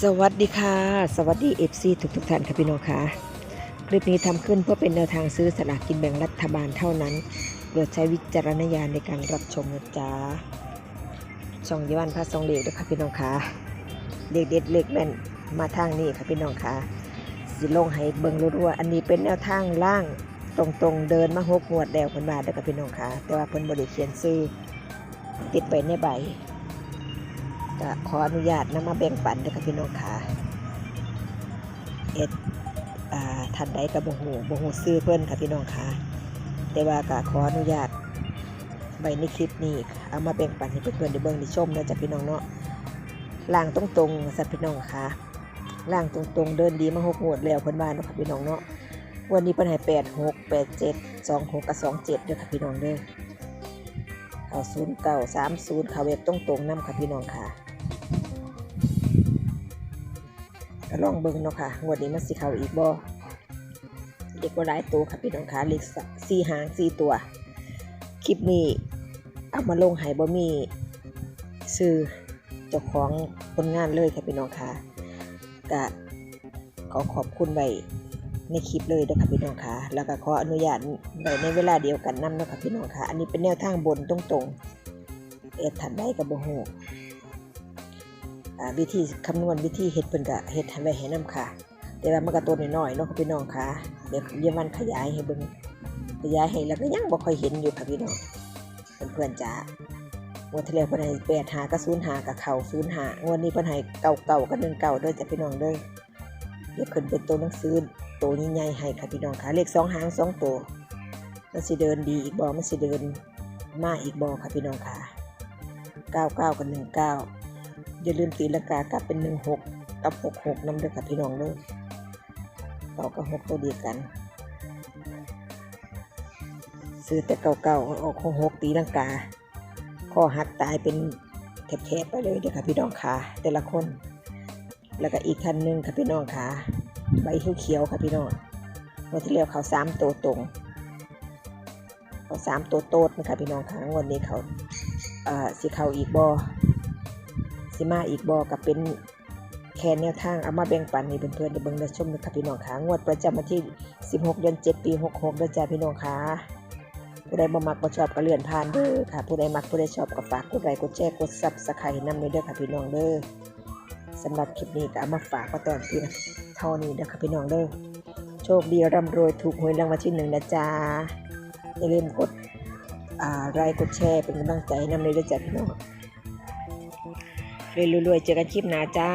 สวัสดีค่ะ สวัสดี FC ทุกทุกท่านค่ะพี่น้องค่ะ คลิปนี้ทำขึ้นเพื่อเป็นแนวทางซื้อสลากกินแบ่งรัฐบาลเท่านั้นโปรดใช้วิจารณญาณในการรับชมนะจ๊ะช่องยี่วันพระทรงเล็กด้วยค่ะพี่น้องค่ะเด็กเด็ดเล็กแม่นมาทางนี้ค่ะพี่น้องค่ะสิลงให้เบิ่งรัวๆอันนี้เป็นแนวทางล่างตรงๆเดินมาหกงวดแล้วเพิ่นบาเด้อค่ะพี่น้องค่ะแต่ว่าเพิ่นบ่ได้เขียนซื้อติดไปในใบ ก็ขออนุญาตนำมาแบ่งปันด้วยค่ะพี่น้องค่ะเอ็ดท่านใดกับบ่ฮู้บ่ฮู้ซื้อเพิ่นค่ะพี่น้องค่ะแต่ว่าก็ขออนุญาตไว้ในคลิปนี้เอามาแบ่งปันให้เพื่อนๆได้เบิ่งได้ชมนะจ้ะพี่น้องเนาะล่างตรงๆสัตว์พี่น้องค่ะล่างตรงๆ เดินดีมาหกงวดแล้วเพิ่นว่าเนะค่ะพี่น้องเนาะวันนี้เพิ่นให้8 6 8 7 2 6กับ2 7เจ็ด้อค่ะพี่น้องเด้อเอา0 9 3 0เขาเว็บตรงๆนํค่ะพี่น้องค่ะ ลองเบิ่งเนาะค่ะงวดนี้มันสิเข้าอีกบ่เด็กว่หลายตัวค่ะพี่น้องค่ะเลขสี่หางสี่ตัว คลิปนี้เอามาลงให้บ่มีซื้อเจ้าของผลงานเลยค่ะพี่น้องค่ะก็ขอขอบคุณไว้ในคลิปเลยเด้อค่ะพี่น้องค่ะแล้วก็ขออนุญาตไว้ในเวลาเดียวกันนำเนาะค่ะพี่น้องค่ะ อันนี้เป็นแนวทางบนตรงๆ เอ็ดทันได้กับบ่ฮู้อ่ วิธีคำนวณวิธีเฮ็ดเพิ่นก็เฮ็ดให้ไว้ให้นํค่ะ แต่ว่ามันก็ตัวน้อยๆเนาะค่ะพี่น้องค่ะเดี๋ยวเยามันขยายให้เบิ่งขยายให้แล้วก็ยังบ่ค่อยเห็นอยู่ค่ะพี่น้องเพื่อนๆจ๋างวดที่แล้วเพิ่นให้8 5กับ0 5กับเข้า0 5งวดนี้เพิ่นให้เก่าๆกับ1 9เด้อจ้ะพี่น้องเด้อเดี๋ยวเพิ่นเป็นตัวหนังสือตัวใหญ่ๆให้ค่ะพี่น้องค่ะเลขสองหางสองตัวมันสิเดินดีอีกบ่มันสิเดินมาอีกบ่ค่ะพี่น้องค่ะ99กับ19 อย่าลืมตีลังกากลับเป็นหนึ่งหกกับหกหกน้ำเด้อค่ะพี่น้องเด้อเก่ากับหกตัวเดียวกัน ซื้อแต่เก่าเก่าๆออกหกหกตีลังกาข้อหักตายเป็นแถบๆไปเลยเด้อค่ะพี่น้องขาแต่ละคน แล้วก็อีกท่านหนึ่งค่ะพี่น้องขาใบเขียวๆค่ะพี่น้องวันที่แล้วเขาสามตัวตรงเขาสามตัวโตดนะคะพี่น้องค่ะงวันนี้เขาอ่าสิเขาอีกบอ สิมาอีกบอกัเป็นแค่แนวทางเอามาแบ่งปันให้เพื่อนๆได้เบิ่งได้ชมนะครับพี่น้องค่ะงวดประจำวันที่ 16 เดือน 7 ปี 66เด้อจ้าพี่น้องค่ะผู้ใดบ่มักบ่ชอบก็เลื่อนผ่านเด้อค่ะ ผู้ใดมักผู้ใดชอบก็ฝากกดไลค์กดแชร์กด Subscribe ให้นำเด้อค่ะพี่น้องเด้อสำหรับคลิปนี้ก็เอามาฝากก็ตอนที่เท่านี้เด้อค่ะพี่น้องเด้อโชคดีร่ำรวยถูกหวยรางวัลที่หนึ่งนะจ๊ะอย่าลืมกดไลค์กดแชร์เป็นกำลังใจให้นำเลยเด้อจ้าพี่น้อง รวยๆเจอกันคลิปหน้าจ้า